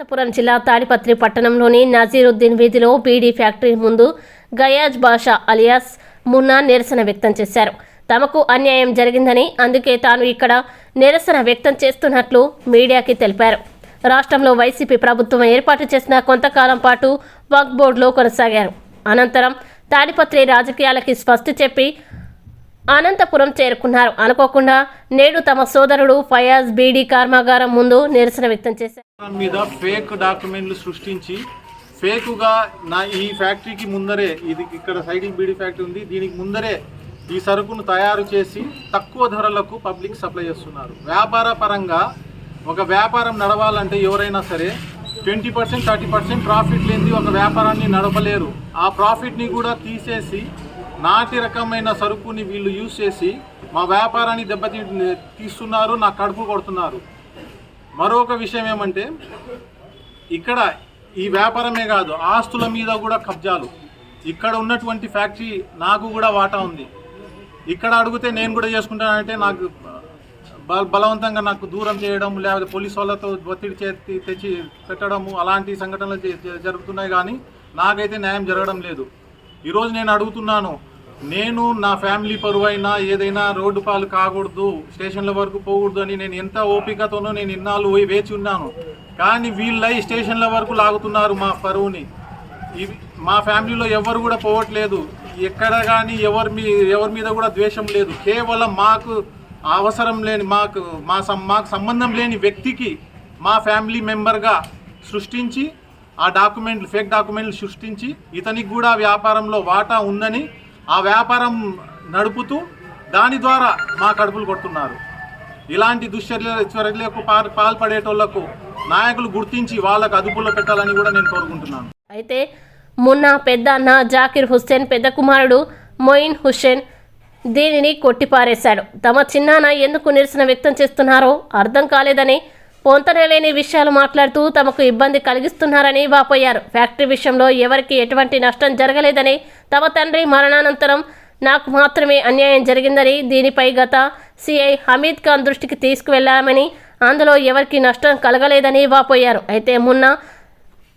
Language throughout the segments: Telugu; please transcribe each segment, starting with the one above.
అనంతపురం జిల్లా తాడిపత్రి పట్టణంలోని నజీరుద్దీన్ వీధిలో బీడీ ఫ్యాక్టరీ ముందు గయాజ్ బాషా అలియాస్ మున్నా నిరసన వ్యక్తం చేశారు. తమకు అన్యాయం జరిగిందని అందుకే తాను ఇక్కడ నిరసన వ్యక్తం చేస్తున్నట్లు మీడియాకి తెలిపారు. రాష్ట్రంలో వైసీపీ ప్రభుత్వం ఏర్పాటు చేసిన కొంతకాలం పాటు వక్ బోర్డులో కొనసాగారు. అనంతరం తాడిపత్రి రాజకీయాలకి స్పష్ట చెప్పి అనంతపురం చేరుకున్నారు. అనుకోకుండా నేడు తమ సోదరుడు ఫయాజ్ బీడీ కర్మాగారం ముందు నిరసన వ్యక్తం చేశారు. దాని మీద ఫేక్ డాక్యుమెంట్లు సృష్టించి ఫేకుగా నా ఈ ఫ్యాక్టరీకి ముందరే ఇది ఇక్కడ సైకిల్ బీడీ ఫ్యాక్టరీ ఉంది దీనికి ముందరే ఈ సరుకును తయారు చేసి తక్కువ ధరలకు పబ్లిక్ సప్లై చేస్తున్నారు. వ్యాపార పరంగా ఒక వ్యాపారం నడవాలంటే ఎవరైనా సరే twenty percent thirty percent profit లేని ఒక వ్యాపారాన్ని నడపలేరు. ఆ ప్రాఫిట్ని కూడా తీసేసి నాటి రకమైన సరుకుని వీళ్ళు యూజ్ చేసి మా వ్యాపారాన్ని దెబ్బతీ తీస్తున్నారు నా కడుపు కొడుతున్నారు. మరొక విషయం ఏమంటే ఇక్కడ ఈ వ్యాపారమే కాదు ఆస్తుల మీద కూడా కబ్జాలు. ఇక్కడ ఉన్నటువంటి ఫ్యాక్టరీ నాకు కూడా వాటా ఉంది. ఇక్కడ అడిగితే నేను కూడా చేసుకుంటానంటే నాకు బలవంతంగా నాకు దూరం చేయడం లేకపోతే పోలీస్ వాళ్ళతో ఒత్తిడి చేతి తెచ్చి పెట్టడము అలాంటి సంఘటనలు జరుగుతున్నాయి కానీ నాకైతే న్యాయం జరగడం లేదు. ఈరోజు నేను అడుగుతున్నాను నేను నా ఫ్యామిలీ పరువైనా ఏదైనా రోడ్డు పాలు కాకూడదు స్టేషన్ల వరకు పోకూడదు అని నేను ఎంత ఓపికతోనో నేను ఇన్నాళ్ళు పోయి వేచి ఉన్నాను. కానీ వీళ్ళై స్టేషన్ల వరకు లాగుతున్నారు మా పరువుని. ఇవి మా ఫ్యామిలీలో ఎవరు కూడా పోవట్లేదు. ఎక్కడ కానీ ఎవరి మీ ఎవరి మీద కూడా ద్వేషం లేదు. కేవలం మాకు అవసరం లేని మాకు మా మాకు సంబంధం లేని వ్యక్తికి మా ఫ్యామిలీ మెంబర్గా సృష్టించి ఆ డాక్యుమెంట్లు ఫేక్ డాక్యుమెంట్లు సృష్టించి ఇతనికి కూడా వ్యాపారంలో వాటా ఉందని ఆ వ్యాపారం నడుపుతూ దాని ద్వారా మా కడుపులు కొడుతున్నారు. ఇలాంటి దుశ్చర్య చర్యలకు పాల్ పాల్పడేటోళ్ళకు నాయకులు గుర్తించి వాళ్ళకు అదుపులో పెట్టాలని కూడా నేను కోరుకుంటున్నాను. అయితే మొన్న పెద్ద అన్న జాకిర్ హుస్సేన్ పెద్ద కుమారుడు మొయిన్ హుస్సేన్ దీనిని కొట్టిపారేశాడు. తమ చిన్నాన్న ఎందుకు నిరసన వ్యక్తం చేస్తున్నారో అర్థం కాలేదని పొంతనలేని విషయాలు మాట్లాడుతూ తమకు ఇబ్బంది కలిగిస్తున్నారని వాపోయారు. ఫ్యాక్టరీ విషయంలో ఎవరికి ఎటువంటి నష్టం జరగలేదని తమ తండ్రి మరణానంతరం నాకు మాత్రమే అన్యాయం జరిగిందని దీనిపై గత సిఐ హమీద్ ఖాన్ దృష్టికి తీసుకువెళ్ళామని అందులో ఎవరికి నష్టం కలగలేదని వాపోయారు. అయితే మొన్న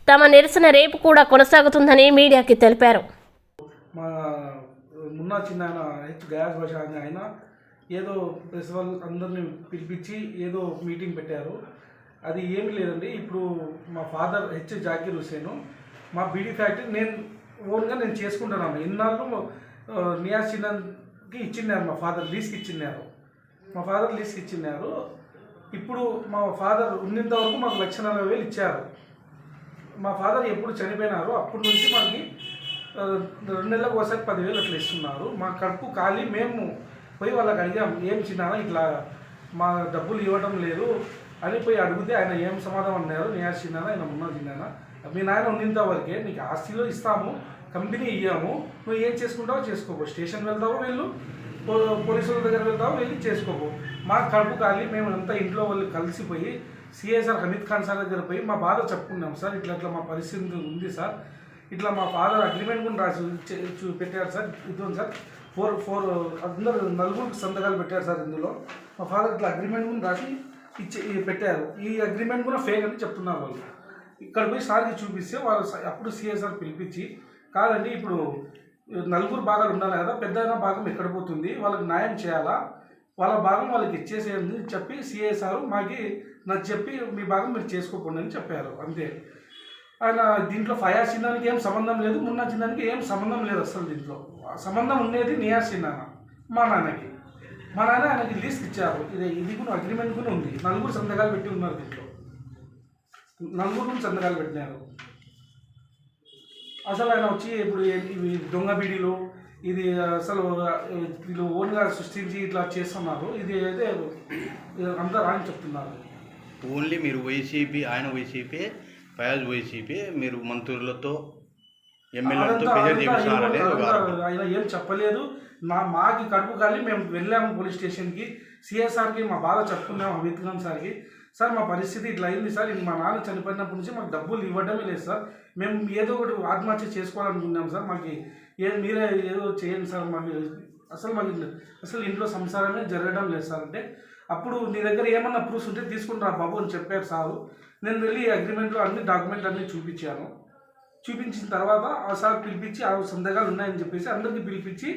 తమ నిరసన రేపు కూడా కొనసాగుతుందని మీడియాకి తెలిపారు. మా మున్నా చిన్న ఆయన హెచ్ గయాస్ భాష అని ఆయన ఏదో ప్రిన్సిపల్ అందరిని పిలిపించి ఏదో మీటింగ్ పెట్టారు. అది ఏమి లేదండి. ఇప్పుడు మా ఫాదర్ హెచ్ జాకీర్ హుసేను మా బీడీ ఫ్యాక్టరీ నేను ఓన్గా నేను చేసుకుంటున్నాను ఇన్నాళ్ళు ఆ, నియాజ్ చిన్నకి ఇచ్చిన్నారు మా ఫాదర్ లీస్కి ఇచ్చిన్నారు. మా ఫాదర్ లీస్కి ఇచ్చిన్నారు. ఇప్పుడు మా ఫాదర్ ఉన్నంత వరకు మాకు లక్ష నలభై వేలు ఇచ్చారు. మా ఫాదర్ ఎప్పుడు చనిపోయినారో అప్పటి నుంచి మనకి రెండు నెలలకు ఒకసారి పదివేలు అట్లా ఇస్తున్నారు. మా కడుపు ఖాళీ. మేము పోయి వాళ్ళకి అడిగాం ఏం చిన్నారా ఇట్లా మా డబ్బులు ఇవ్వడం లేదు. అని పోయి అడిగితే ఆయన ఏం సమాధానం అన్నారు? నేను చిన్నానా ఆయన ఉన్నా చిన్నానా మీ నాయన ఉన్నంత వరకే నీకు ఆస్తిలో ఇస్తాము కంపెనీ ఇయ్యాము నువ్వు ఏం చేసుకుంటావో చేసుకోకు స్టేషన్ వెళ్తావో వెళ్ళు? పో- పోలీసుల దగ్గర వెళ్తావో వెళ్ళి? చేసుకోకు మా కడుపు ఖాళీ మేము అంతా ఇంట్లో వాళ్ళు కలిసిపోయి సిఐసార్ హమీద్ ఖాన్ సార్ దగ్గర పోయి మా బాధ చెప్పుకున్నాం సార్. ఇట్లా ఇట్లా మా పరిస్థితి ఉంది సార్. ఇట్లా మా ఫాదర్ అగ్రిమెంట్ కూడా రాసి చూ- పెట్టారు సార్. ఇద్దరు సార్ ఫోర్ ఫోర్ అందరు నలుగురికి సంతకాలు పెట్టారు సార్ ఇందులో. మా ఫాదర్ ఇట్లా అగ్రిమెంట్ కూడా రాసి ఇచ్చి ఈ పెట్టారు. ఈ అగ్రిమెంట్ కూడా ఫేక్ అని చెప్తున్నారు వాళ్ళు. ఇక్కడ పోయి సార్కి చూపిస్తే వాళ్ళు అప్పుడు సిఎస్ఆర్ పిలిపించి కాదండి ఇప్పుడు నలుగురు భాగాలు ఉండాలి కదా పెద్ద భాగం ఎక్కడ పోతుంది? వాళ్ళకి న్యాయం చేయాలా? వాళ్ళ భాగం వాళ్ళకి ఇచ్చేసేయండి చెప్పి సిఎస్ఆర్ మాకి నాకు చెప్పి మీ భాగం మీరు చేసుకోకండి అని చెప్పారు. అంతే. ఆయన దీంట్లో ఫయా చిన్నానికి ఏం సంబంధం లేదు మున్నా చిన్నానికి ఏం సంబంధం లేదు అసలు దీంట్లో. సంబంధం ఉండేది నియాస్ చిన్నాన? మా నాన్నకి. మా నాన్న ఆయనకి లీస్ట్ ఇచ్చారు. ఇది ఇది కూడా అగ్రిమెంట్ కూడా ఉంది. నలుగురు సంతకాలు పెట్టి ఉన్నారు దీంట్లో. నలుగురు సంతకాలు పెట్టినారు. అసలు ఆయన వచ్చి ఇప్పుడు ఇవి దొంగ బీడీలు ఇది అసలు వీళ్ళు ఓన్గా సృష్టించి ఇట్లా చేస్తున్నారు. ఇది అయితే అంతా రాని చెప్తున్నారు. ఓన్లీ మీరు వైసీపీ ఆయన వైసీపీ ఫయాజ్ వైసీపీ మీరు మంత్రులతో ప్రెజర్ చేపిస్తున్నారనే ఆయన- ఏం చెప్పలేదు. మా మాకి కడుపు కాలి మేము వెళ్ళాము పోలీస్ స్టేషన్కి. సిఎస్ఆర్కి మా బాధ చెప్పుకున్నాము ఖాన్ సార్కి. సార్ మా పరిస్థితి ఇట్లా అయింది సార్. ఇది మా నాన్న చనిపోయినప్పటి నుంచి మాకు డబ్బులు ఇవ్వడమే లేదు సార్. మేము ఏదో ఒకటి ఆత్మహత్య చేసుకోవాలనుకున్నాం సార్. మాకు ఏ మీరే ఏదో చేయండి సార్. మాకు అసలు మాకు అసలు ఇంట్లో సంసారమే జరగడం లేదు సార్ అంటే. అప్పుడు నీ దగ్గర ఏమన్నా ప్రూఫ్స్ ఉంటే తీసుకుంటారా బాబు అని చెప్పారు సారు. నేను వెళ్ళి అగ్రిమెంట్లో అన్ని డాక్యుమెంట్లు అన్నీ చూపించాను. చూపించిన తర్వాత ఆ సార్ పిలిపించి ఆ సందేహాలు ఉన్నాయని చెప్పేసి అందరికీ పిలిపించి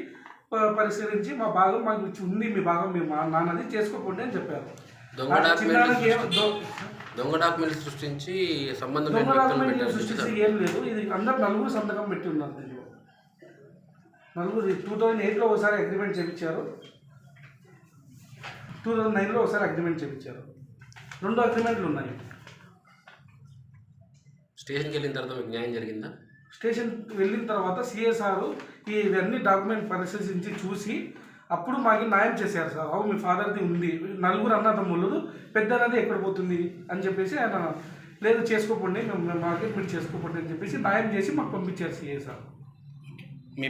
పరిశీలించి మా భాగం మాకు ఉంది మీ భాగం మీ మా నాన్నది చేసుకోకండి అని చెప్పారు. దొంగ డాక్యుమెంట్లు సృష్టించి సంబంధం దొంగ పెట్టారు సృష్టించి? ఏం లేదు. ఇది అందరు నలుగురు సంతకం పెట్టి ఉన్నారు దీంట్లో నలుగురు టూ థౌజండ్ ఎయిట్లో ఒకసారి అగ్రిమెంట్ చేయించారు టూ థౌజండ్ నైన్లో ఒకసారి అగ్రిమెంట్ చేయించారు రెండు అగ్రిమెంట్లు ఉన్నాయి. స్టేషన్కి వెళ్ళిన తర్వాత మీకు న్యాయం జరిగిందా? స్టేషన్ వెళ్ళిన తర్వాత సిఎస్ఆర్ ఇవన్నీ డాక్యుమెంట్ పరిశీలించి చూసి అప్పుడు మాకు న్యాయం చేశారు సార్. అవు మీ ఫాదర్ది ఉంది. నలుగురు అన్నదమ్ములు పెద్దనది ఎక్కడ పోతుంది? అని చెప్పేసి ఆయన లేదు చేసుకోకండి. మేము మార్కెట్ మీరు చేసుకోకండి అని చెప్పేసి న్యాయం చేసి మాకు పంపించారు సిఎస్ఆర్ మీ